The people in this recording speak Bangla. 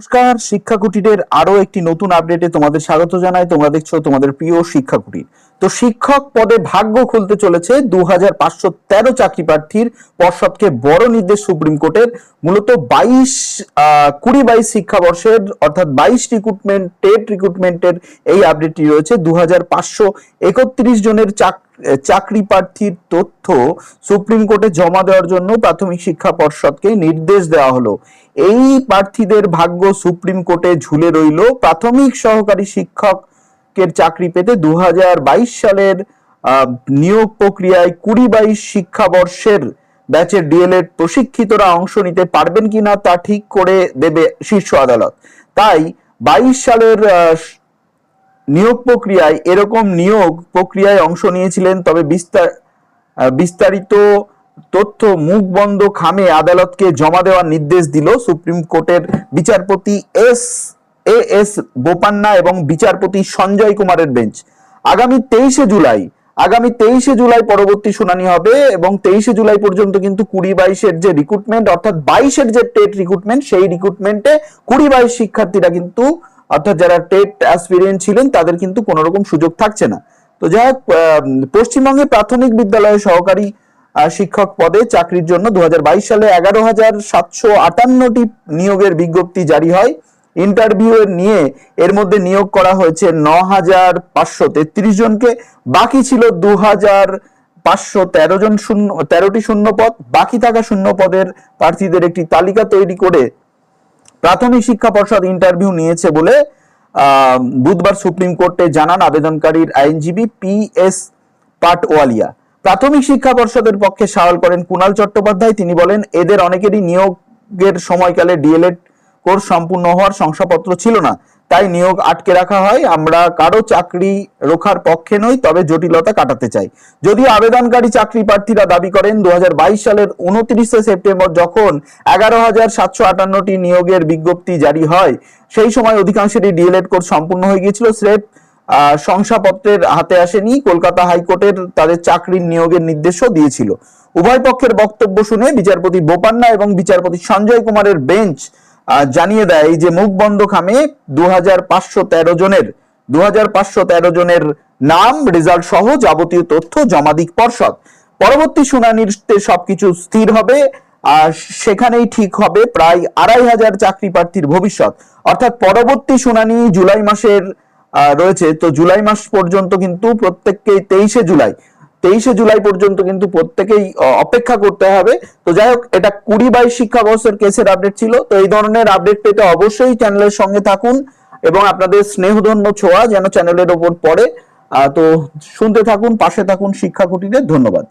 নমস্কার শিক্ষা কুটিরের আরও একটি নতুন আপডেটে তোমাদের স্বাগত জানাই। তোমরা দেখছ তোমাদের প্রিয় শিক্ষা কুটির তো শিক্ষক পদে ভাগ্য খুলতে চলেছে দু হাজার পাঁচশো তেরো চাকরি প্রার্থীর পর্ষদকে বড় নির্দেশ সুপ্রিম কোর্টের। মূলত বাইশ কুড়ি বাইশ শিক্ষাবর্ষের অর্থাৎ বাইশ রিক্রুটমেন্ট টেট রিক্রুটমেন্টের এই আপডেটটি রয়েছে। দু হাজার পাঁচশো একত্রিশ জনের চাকরি চাকরি প্রার্থীর তথ্য সুপ্রিম কোর্টে জমা দেওয়ার জন্য প্রাথমিক শিক্ষা পর্ষদকে নির্দেশ দেওয়া হলো। এই প্রার্থীদের ভাগ্য সুপ্রিম কোর্টে ঝুলে রইল। প্রাথমিক সহকারী শিক্ষকের চাকরি পেতে দু হাজার বাইশ সালের নিয়োগ প্রক্রিয়ায় কুড়ি বাইশ শিক্ষাবর্ষের ব্যাচের ডিএলএড প্রশিক্ষিতরা অংশ নিতে পারবেন কিনা তা ঠিক করে দেবে শীর্ষ আদালত। তাই বাইশ সালের নিয়োগ প্রক্রিয়ায় এরকম নিয়োগ প্রক্রিয়ায় অংশ নিয়েছিলেন, তবে বিস্তার বিস্তারিত তথ্য মুখ বন্ধ খামে আদালতকে জমা দেওয়ার নির্দেশ দিল সুপ্রিম কোর্টের বিচারপতি এস এ এস বোপান্না এবং বিচারপতি সঞ্জয় কুমারের বেঞ্চ। আগামী তেইশে জুলাই, আগামী তেইশে জুলাই পরবর্তী শুনানি হবে এবং তেইশে জুলাই পর্যন্ত কিন্তু কুড়ি বাইশের যে রিক্রুটমেন্ট অর্থাৎ বাইশের যে টেট রিক্রুটমেন্ট সেই রিক্রুটমেন্টে কুড়ি বাইশ শিক্ষার্থীরা কিন্তু অর্থাৎ যারা টেট অ্যাসপিরিয়েন্ট ছিলেন, তাদের কিন্তু কোনো রকম সুযোগ থাকছে না। তো যাই হোক পশ্চিমবঙ্গে প্রাথমিক বিদ্যালয়ে সহকারী শিক্ষক পদে চাকরির জন্য দু হাজার বাইশ সালে এগারো হাজার সাতশো আটান্নটি নিয়োগের বিজ্ঞপ্তি জারি হয়। ইন্টারভিউ নিয়ে, এর মধ্যে নিয়োগ করা হয়েছে ন হাজার পাঁচশো তেত্রিশ জনকে, বাকি ছিল দু হাজার পাঁচশো তেরো জন শূন্য, তেরোটি শূন্য পদ, বাকি থাকা শূন্য পদের প্রার্থীদের একটি তালিকা তৈরি করে প্রাথমিক শিক্ষা পর্ষদ ইন্টারভিউ নিয়েছে বলে বুধবার সুপ্রিম কোর্টে জানান আবেদনকারীর আইনজীবী পি এস পাটওয়ালিয়া। প্রাথমিক শিক্ষা পর্ষদের পক্ষে সওয়াল করেন কুণাল চট্টোপাধ্যায়। তিনি বলেন, এদের অনেকেরই নিয়োগের সময়কালে ডিএলএড কোর্স সম্পূর্ণ হওয়ার শংসাপত্র ছিল না। তাই নিয়োগ আটকে রাখা হয়। আমরা কারও চাকরি রোখার পক্ষে নই, তবে জটিলতা কাটাতে চাই। যদিও আবেদনকারী চাকরি প্রার্থীরা দাবি করেন দু হাজার বাইশ সালের উনত্রিশে সেপ্টেম্বর যখন এগারো হাজার সাতশো আটান্নটি নিয়োগের বিজ্ঞপ্তি জারি হয়, সেই সময় অধিকাংশেরই ডিএলএড কোর্স সম্পূর্ণ হয়ে গিয়েছিল। স্রেফ শংসাপত্রের হাতে আসেনি, কলকাতা হাইকোর্টের তাদের চাকরির নিয়োগের নির্দেশও দিয়েছিল। উভয় পক্ষের বক্তব্য শুনে বিচারপতি বোপান্না এবং বিচারপতি সঞ্জয় কুমারের বেঞ্চ জানিয়ে দেয় যে মুখ বন্ধ খামে দুহাজার পাঁচশো তেরো জনের। দু জনের নাম রেজাল্ট সহ যাবতীয় তথ্য জমা দিক পর্ষদ। পরবর্তী শুনানিতে সবকিছু স্থির হবে আর সেখানেই ঠিক হবে প্রায় আড়াই হাজার চাকরি প্রার্থীর ভবিষ্যৎ। অর্থাৎ পরবর্তী শুনানি জুলাই মাসের রয়েছে। তো জুলাই মাস পর্যন্ত কিন্তু প্রত্যেককে তেইশে জুলাই। তেইশে জুলাই পর্যন্ত কিন্তু প্রত্যেকেই অপেক্ষা করতে হবে। তো যাই হোক, এটা কুড়ি বাইশ শিক্ষাবর্ষের কেসের আপডেট ছিল। তো এই ধরনের আপডেট পেতে অবশ্যই চ্যানেলের সঙ্গে থাকুন এবং আপনাদের স্নেহধন্য ছোঁয়া যেন চ্যানেলের ওপর পড়ে। তো শুনতে থাকুন, পাশে থাকুন শিক্ষা কুটিরে। ধন্যবাদ।